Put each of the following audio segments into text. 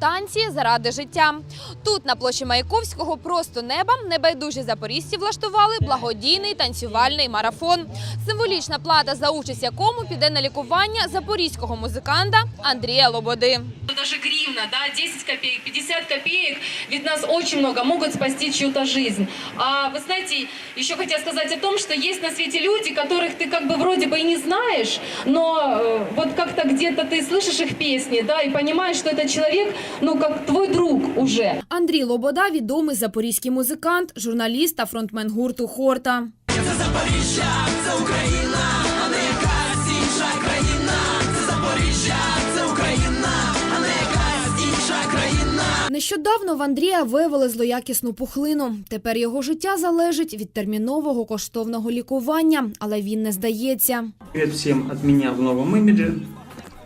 танці заради життя. Тут на площі Маяковського просто неба небайдужі запорізьці влаштували благодійний танцювальний марафон. Символічна плата за участь якому піде на лікування запорізького музиканта Андрія Лободи даже гривна, да, 10 копеек, 50 копеек, ведь нас очень много, могут спасти чью-то жизнь. А вы знаете, еще хотела сказать о том, что есть на свете люди, которых ты как бы вроде бы и не знаешь, но э, вот как-то где-то ты слышишь их песни, да, и понимаешь, что этот человек, ну, как твой друг уже. Андрій Лобода відомий запорізький музикант, журналіст та фронтмен гурту Хорта. Нещодавно в Андрія виявили злоякісну пухлину. Тепер його життя залежить від термінового коштовного лікування, але він не здається. Привет всем от меня в новом имидже.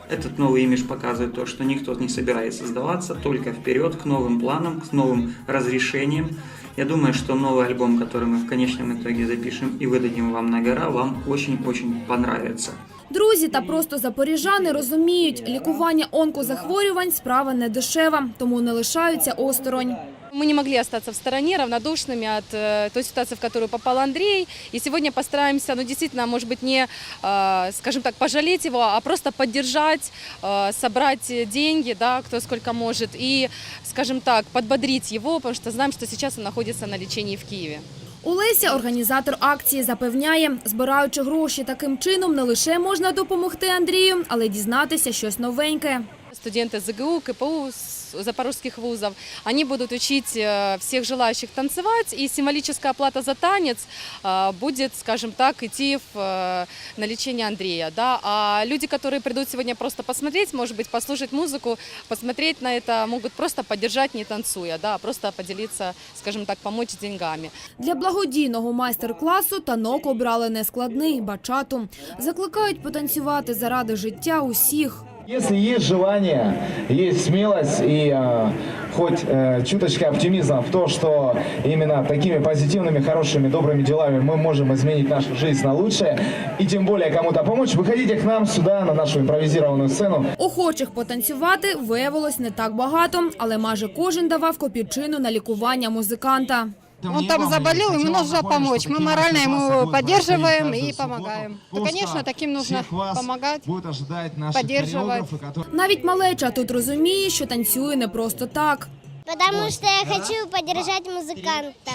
Этот новый имидж показывает то, что никто не собирается сдаваться, только вперед к новым планам, к новым разрешениям. Я думаю, что новый альбом, который мы в конечном итоге запишем и выдадим вам на гора, вам очень-очень понравится. Друзі та просто запоріжани розуміють, лікування онкозахворювань справа не дешева, тому не лишаються осторонь. Мы не могли остаться в стороне, равнодушными от э, той ситуации, в которую попал Андрей. И сегодня постараемся, ну, действительно, может быть, не, э, скажем так, пожалеть его, а просто поддержать, э, собрать деньги, да, кто сколько может, и, скажем так, подбодрить его, потому что знаем, что сейчас он находится на лечении в Киеве. Олеся, організатор акції, запевняє, збираючи гроші таким чином, не лише можна допомогти Андрію, але й дізнатися щось новеньке. Студенты ЗГУ, КПУ, с- запорожских вузов, они будут учить э, всех желающих танцевать, и символическая оплата за танец э, будет, скажем так, идти в, э, на лечение Андрея. Да? А люди, которые придут сегодня просто посмотреть, может быть, послушать музыку, посмотреть на это, могут просто поддержать, не танцуя, да? а просто поделиться, скажем так, помочь деньгами. Для благодійного майстер-класу танок обрали нескладний бачату. Закликають потанцювати заради життя усіх. Если есть желание, есть смелость и э, хоть э, чуточка оптимизма в то, что именно такими позитивными, хорошими, добрыми делами мы можем изменить нашу жизнь на лучшее, и тем более кому-то помочь, выходите к нам сюда, на нашу импровизированную сцену. Охочих потанцювати виявилось не так багато, але майже кожен давав копійчину на лікування музиканта. Он там заболел, ему нужно помочь. Мы морально ему поддерживаем и помогаем. То, конечно, таким нужно помогать. поддерживать. Навіть малеча тут розуміє, що танцює не просто так. Потому что я хочу поддержать музыканта.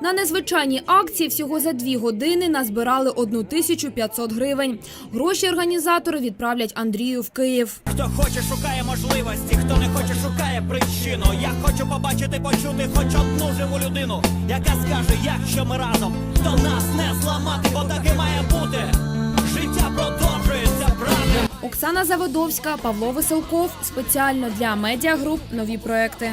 На незвичайній акції всього за дві години назбирали 1500 гривень. Гроші організатори відправлять Андрію в Київ. Хто хоче, шукає можливості, хто не хоче, шукає причину. Я хочу побачити, почути хоч одну живу людину, яка скаже, якщо ми разом, то нас не зламати, бо так і має бути. Життя продовжується, правда. Оксана Заводовська, Павло Веселков спеціально для медіагруп нові проекти.